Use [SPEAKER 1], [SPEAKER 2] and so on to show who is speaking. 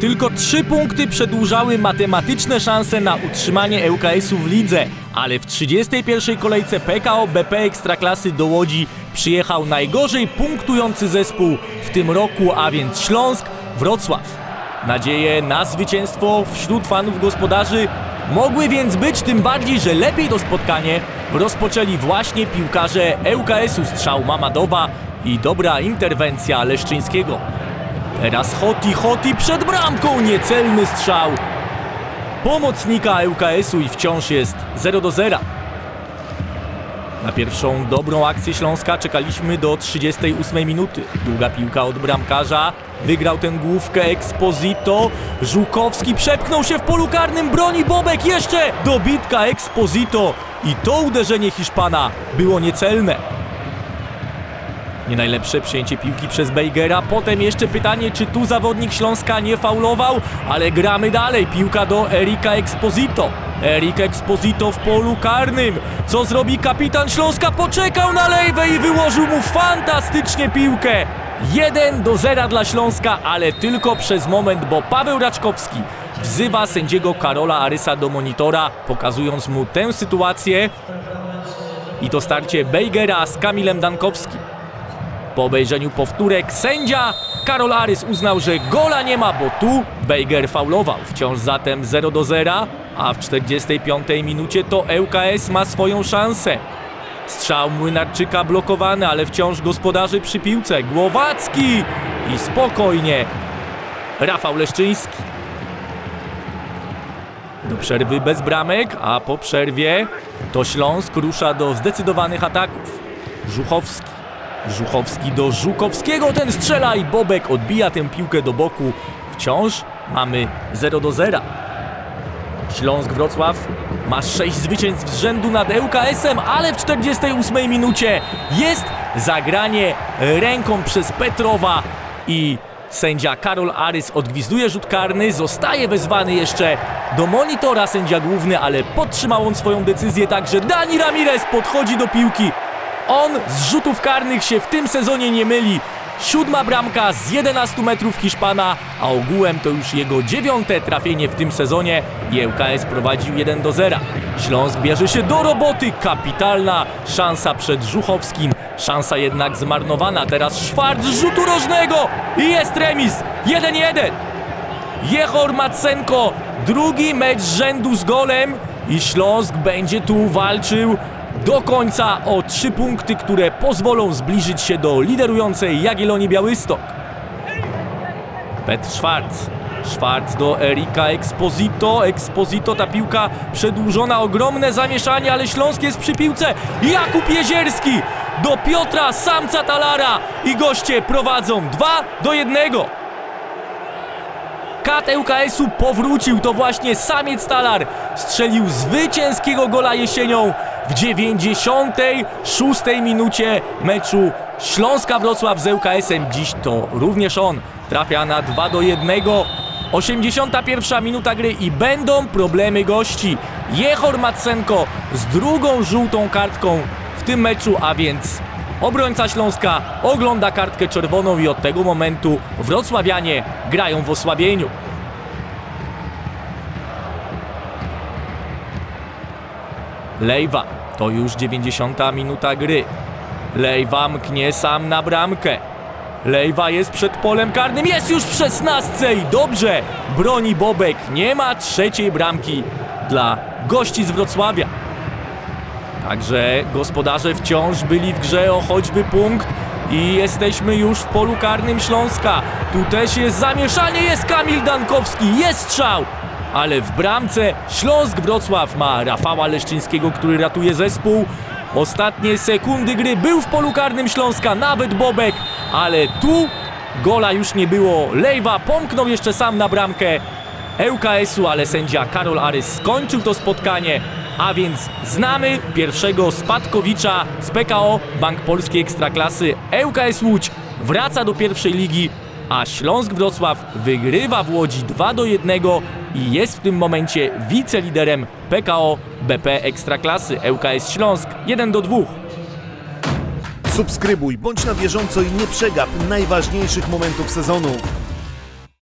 [SPEAKER 1] Tylko trzy punkty przedłużały matematyczne szanse na utrzymanie ŁKS-u w lidze, ale w 31. kolejce PKO BP Ekstraklasy do Łodzi przyjechał najgorzej punktujący zespół w tym roku, a więc Śląsk Wrocław. Nadzieje na zwycięstwo wśród fanów gospodarzy mogły więc być, tym bardziej, że lepiej to spotkanie rozpoczęli właśnie piłkarze ŁKS-u strzał Mamadowa i dobra interwencja Leszczyńskiego. Teraz Hoti, Hoti przed bramką, niecelny strzał pomocnika ŁKS-u i wciąż jest 0 do 0. Na pierwszą dobrą akcję Śląska czekaliśmy do 38 minuty. Długa piłka od bramkarza. Wygrał tę główkę Exposito. Żukowski przepchnął się w polu karnym. Broni Bobek. Jeszcze dobitka Exposito. I to uderzenie Hiszpana było niecelne. Nie najlepsze przyjęcie piłki przez Bejgera. Potem jeszcze pytanie, czy tu zawodnik Śląska nie faulował, ale gramy dalej. Piłka do Erika Exposito. Erik Exposito w polu karnym. Co zrobi kapitan Śląska? Poczekał na lejwę i wyłożył mu fantastycznie piłkę. 1 do 0 dla Śląska, ale tylko przez moment, bo Paweł Raczkowski wzywa sędziego Karola Arysa do monitora, pokazując mu tę sytuację. I to starcie Bejgera z Kamilem Dankowskim. Po obejrzeniu powtórek sędzia Karol Arys uznał, że gola nie ma, bo tu Bejger faulował. Wciąż zatem 0 do 0, a w 45 minucie to ŁKS ma swoją szansę. Strzał Młynarczyka blokowany, ale wciąż gospodarzy przy piłce. Głowacki i spokojnie Rafał Leszczyński. Do przerwy bez bramek, a po przerwie to Śląsk rusza do zdecydowanych ataków. Żuchowski. Żuchowski do Żukowskiego, ten strzela i Bobek odbija tę piłkę do boku. Wciąż mamy 0 do 0. Śląsk Wrocław ma 6 zwycięstw z rzędu nad ŁKS-em, ale w 48 minucie jest zagranie ręką przez Petrowa i sędzia Karol Arys odgwizduje rzut karny, zostaje wezwany jeszcze do monitora sędzia główny, ale podtrzymał on swoją decyzję, także Dani Ramirez podchodzi do piłki. On z rzutów karnych się w tym sezonie nie myli. Siódma bramka z 11 metrów Hiszpana, a ogółem to już jego dziewiąte trafienie w tym sezonie i ŁKS prowadził 1 do 0. Śląsk bierze się do roboty, kapitalna szansa przed Żuchowskim, szansa jednak zmarnowana. Teraz Szwarc z rzutu rożnego i jest remis 1-1. Jehor Macenko, drugi mecz rzędu z golem i Śląsk będzie tu walczył do końca o trzy punkty, które pozwolą zbliżyć się do liderującej Jagiellonii Białystok. Petr Schwarz. Schwarz do Erika Exposito. Exposito, ta piłka przedłużona, ogromne zamieszanie, ale Śląsk jest przy piłce. Jakub Jezierski do Piotra Samca Talara i goście prowadzą 2 do 1. Kat ŁKS-u powrócił, to właśnie samiec Talar strzelił zwycięskiego gola jesienią w 96 minucie meczu Śląska Wrocław z ŁKS-em. Dziś to również on trafia na 2 do 1. 81 minuta gry i będą problemy gości. Jehor Macenko z drugą żółtą kartką w tym meczu, a więc obrońca Śląska ogląda kartkę czerwoną i od tego momentu wrocławianie grają w osłabieniu. Lejwa, to już 90 minuta gry. Lejwa mknie sam na bramkę. Lejwa jest przed polem karnym, jest już w 16 i dobrze broni Bobek. Nie ma trzeciej bramki dla gości z Wrocławia. Także gospodarze wciąż byli w grze o choćby punkt i jesteśmy już w polu karnym Śląska. Tu też jest zamieszanie, jest Kamil Dankowski, jest strzał! Ale w bramce Śląsk Wrocław ma Rafała Leszczyńskiego, który ratuje zespół. Ostatnie sekundy gry był w polu karnym Śląska, nawet Bobek, ale tu gola już nie było. Lejwa pomknął jeszcze sam na bramkę ŁKS-u, ale sędzia Karol Arys skończył to spotkanie. A więc znamy pierwszego spadkowicza z PKO Bank Polskiej Ekstraklasy. ŁKS Łódź wraca do pierwszej ligi, a Śląsk Wrocław wygrywa w Łodzi 2 do 1 i jest w tym momencie wiceliderem PKO BP Ekstraklasy. ŁKS Śląsk 1 do 2.
[SPEAKER 2] Subskrybuj, bądź na bieżąco i nie przegap najważniejszych momentów sezonu.